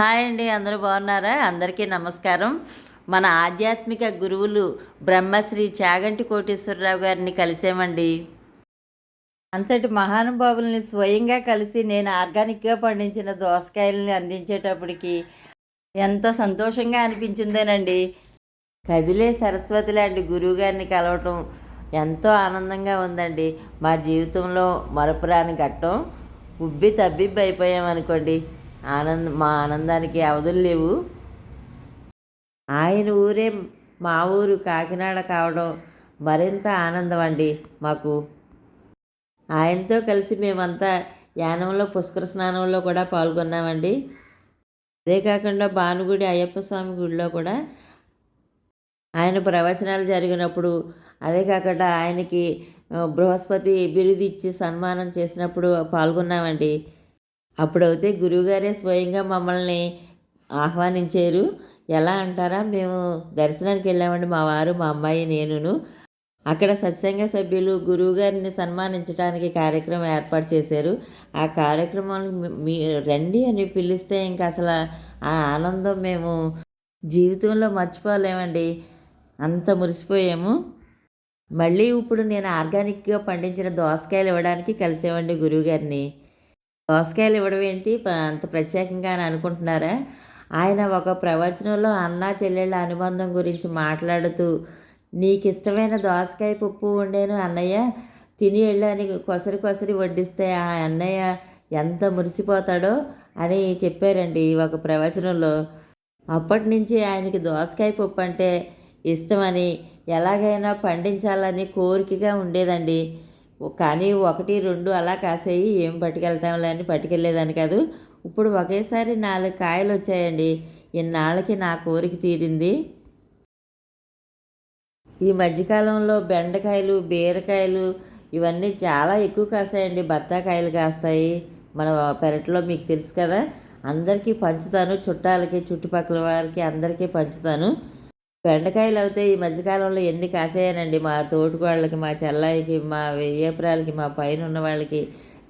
Hi అండి అందరూ బాగున్నారా? అందరికీ నమస్కారం. మన ఆధ్యాత్మిక గురువులు బ్రహ్మశ్రీ చాగంటి కోటేశ్వరరావు గారిని కలిసామండి. అంతటి మహానుభావుల్ని స్వయంగా కలిసి నేను ఆర్గానిక్గా పండించిన దోసకాయలని అందించేటప్పటికి ఎంత సంతోషంగా అనిపించిందేనండి. కదిలే సరస్వతి లాంటి గురువు గారిని కలవటం ఎంతో ఆనందంగా ఉందండి. మా జీవితంలో మరపురాని ఘట్టం ఉబ్బి తబ్బిబ్బి అయిపోయామనుకోండి. ఆనంద మా ఆనందానికి అవధులు లేవు. ఆయన ఊరే మా ఊరు కాకినాడ కావడం మరింత ఆనందం అండి మాకు. ఆయనతో కలిసి మేమంతా యానంలో పుష్కర స్నానంలో కూడా పాల్గొన్నామండి. అదే కాకుండా భానుగుడి అయ్యప్ప స్వామి గుడిలో కూడా ఆయన ప్రవచనాలు జరిగినప్పుడు అదే కాకుండా ఆయనకి బృహస్పతి బిరుదు ఇచ్చి సన్మానం చేసినప్పుడు పాల్గొన్నామండి. అప్పుడైతే గురువుగారే స్వయంగా మమ్మల్ని ఆహ్వానించారు. ఎలా అంటారా? మేము దర్శనానికి వెళ్ళామండి. మా వారు మా అమ్మాయి నేనును. అక్కడ సత్సంగ సభ్యులు గురువుగారిని సన్మానించడానికి కార్యక్రమం ఏర్పాటు చేశారు. ఆ కార్యక్రమానికి మీ- మీ రండి అని పిలిస్తే ఇంకా అసలు ఆ ఆనందం మేము జీవితంలో మర్చిపోలేమండి. అంత మురిసిపోయాము. మళ్ళీ ఇప్పుడు నేను ఆర్గానిక్గా పండించిన దోసకాయలు ఇవ్వడానికి కలిసేవండి గురువుగారిని. దోసకాయలు ఇవ్వడం ఏంటి? ప- అంత ప్రత్యేకంగా అని అనుకుంటున్నారా? ఆయన ఒక ప్రవచనంలో అన్నా చెల్లెళ్ళ అనుబంధం గురించి మాట్లాడుతూ నీకు ఇష్టమైన దోసకాయ పప్పు వండాను అన్నయ్య. తిని వెళ్ళని కొసరి కొసరి వడ్డిస్తే ఆ అన్నయ్య ఎంత మురిసిపోతాడో అని చెప్పారండి ఒక ప్రవచనంలో. అప్పటి నుంచి ఆయనకి దోసకాయ పప్పు అంటే ఇష్టమని ఎలాగైనా పండించాలని కోరికగా ఉండేదండి. కానీ ఒకటి రెండు అలా కాసేయి ఏం పట్టుకెళ్తాంలే అని పట్టుకెళ్ళేదాన్ని కాదు. ఇప్పుడు ఒకేసారి నాలుగు కాయలు వచ్చాయండి. ఇన్నాళ్ళకి నా కోరిక తీరింది. ఈ మధ్యకాలంలో బెండకాయలు బీరకాయలు ఇవన్నీ చాలా ఎక్కువ కాస్తాయండి బత్తాకాయలు కాస్తాయి. మన పెరట్లో మీకు తెలుసు కదా అందరికీ పంచుతాను. చుట్టాలకి చుట్టుపక్కల వారికి అందరికీ పంచుతాను. బెండకాయలు అయితే ఈ మధ్యకాలంలో ఎన్ని కాసాయనండి. మా తోటికోళ్ళకి మా చెల్లాయికి మా ఏప్రాలకి మా పైన ఉన్న వాళ్ళకి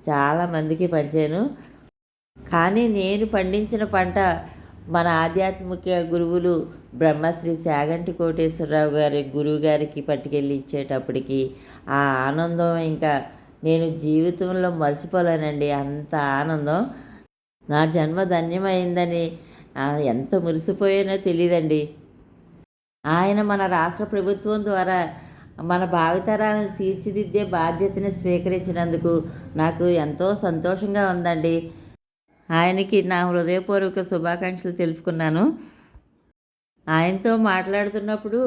చాలా మందికి పంచాను. కానీ నేను పండించిన పంట మన ఆధ్యాత్మిక గురువులు బ్రహ్మశ్రీ శాగంటి కోటేశ్వరరావు గారి గురువు గారికి పట్టుకెళ్ళి ఇచ్చేటప్పటికి ఆ ఆనందం ఇంకా నేను జీవితంలో మర్చిపోలేనండి. అంత ఆనందం. నా జన్మ ధన్యమైందని ఎంత మురిసిపోయానో తెలియదండి. ఆయన మన రాష్ట్ర ప్రభుత్వం ద్వారా మన భావితరాలను తీర్చిదిద్దే బాధ్యతని స్వీకరించినందుకు నాకు ఎంతో సంతోషంగా ఉందండి. ఆయనకి నా హృదయపూర్వక శుభాకాంక్షలు తెలుపుకున్నాను. ఆయనతో మాట్లాడుతున్నప్పుడు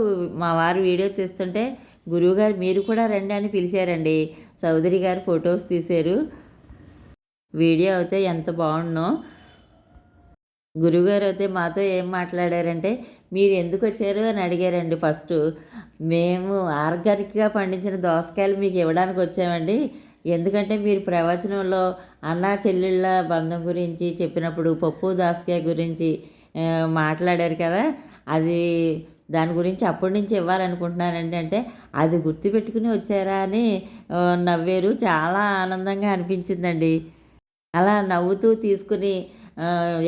మా వారు వీడియో తీస్తుంటే గురువుగారు మీరు కూడా రండి అని పిలిచారండి. చౌదరి గారు ఫొటోస్ తీశారు. వీడియో అయితే ఎంత బాగుండో గురుగారు అయితే మాతో ఏం మాట్లాడారంటే మీరు ఎందుకు వచ్చారు? అని అడిగారండి ఫస్ట్. మేము ఆర్గానిక్గా పండించిన దోసకాయలు మీకు ఇవ్వడానికి వచ్చామండి. ఎందుకంటే మీరు ప్రవచనంలో అన్నా చెల్లెళ్ళ బంధం గురించి చెప్పినప్పుడు పప్పు దోసకాయ గురించి మాట్లాడారు కదా అది దాని గురించి అప్పటి నుంచి ఇవ్వాలనుకుంటున్నానండి అంటే అది గుర్తుపెట్టుకుని వచ్చారా అని నవ్వారు. చాలా ఆనందంగా అనిపించిందండి. అలా నవ్వుతూ తీసుకుని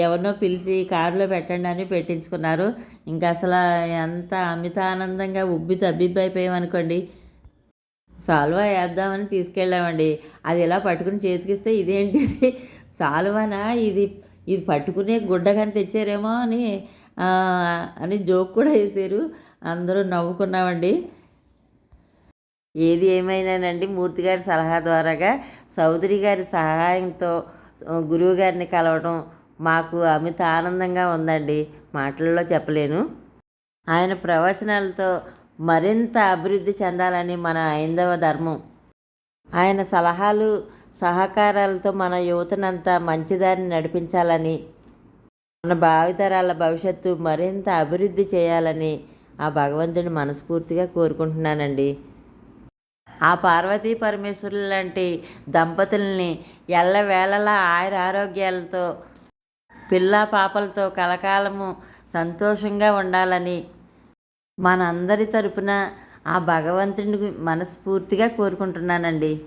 ఎవరినో పిలిచి కారులో పెట్టండి అని పెట్టించుకున్నారు. ఇంకా అసలు ఎంత అమితానందంగా ఉబ్బి తబ్బిబ్బైపోయామనుకోండి సాల్వా వేద్దామని తీసుకెళ్ళామండి. అది ఇలా పట్టుకుని చేతికిస్తే ఇదేంటిది సాల్వానా ఇది? ఇది పట్టుకునే గుడ్డ కానీ తెచ్చారేమో అని అని జోక్ కూడా వేసారు అందరూ నవ్వుకున్నామండి. ఏది ఏమైనానండి మూర్తి గారి సలహా ద్వారాగా చౌదరి గారి సహాయంతో గురువు గారిని కలవడం మాకు అమిత ఆనందంగా ఉందండి. మాటల్లో చెప్పలేను. ఆయన ప్రవచనాలతో మరింత అభివృద్ధి చెందాలని మన ఐందవ ధర్మం. ఆయన సలహాలు సహకారాలతో మన యువతనంతా మంచిదారిని నడిపించాలని మన భావితరాల భవిష్యత్తు మరింత అభివృద్ధి చేయాలని ఆ భగవంతుని మనస్ఫూర్తిగా కోరుకుంటున్నానండి. ఆ పార్వతీ పరమేశ్వరులు లాంటి దంపతుల్ని ఎల్లవేళలా ఆయుర ఆరోగ్యాలతో పిల్లా పాపలతో కలకాలము సంతోషంగా ఉండాలని మనందరి తరపున ఆ భగవంతుని మనస్ఫూర్తిగా కోరుకుంటున్నానండి.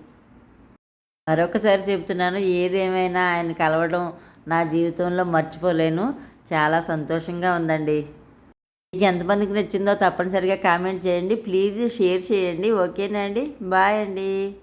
మరొకసారి చెబుతున్నాను ఏదేమైనా ఆయన కలవడం నా జీవితంలో మర్చిపోలేను. చాలా సంతోషంగా ఉందండి. మీకు ఎంతమందికి నచ్చిందో తప్పనిసరిగా కామెంట్ చేయండి. ప్లీజ్ షేర్ చేయండి. ఓకేనా అండి? బాయ్ అండి.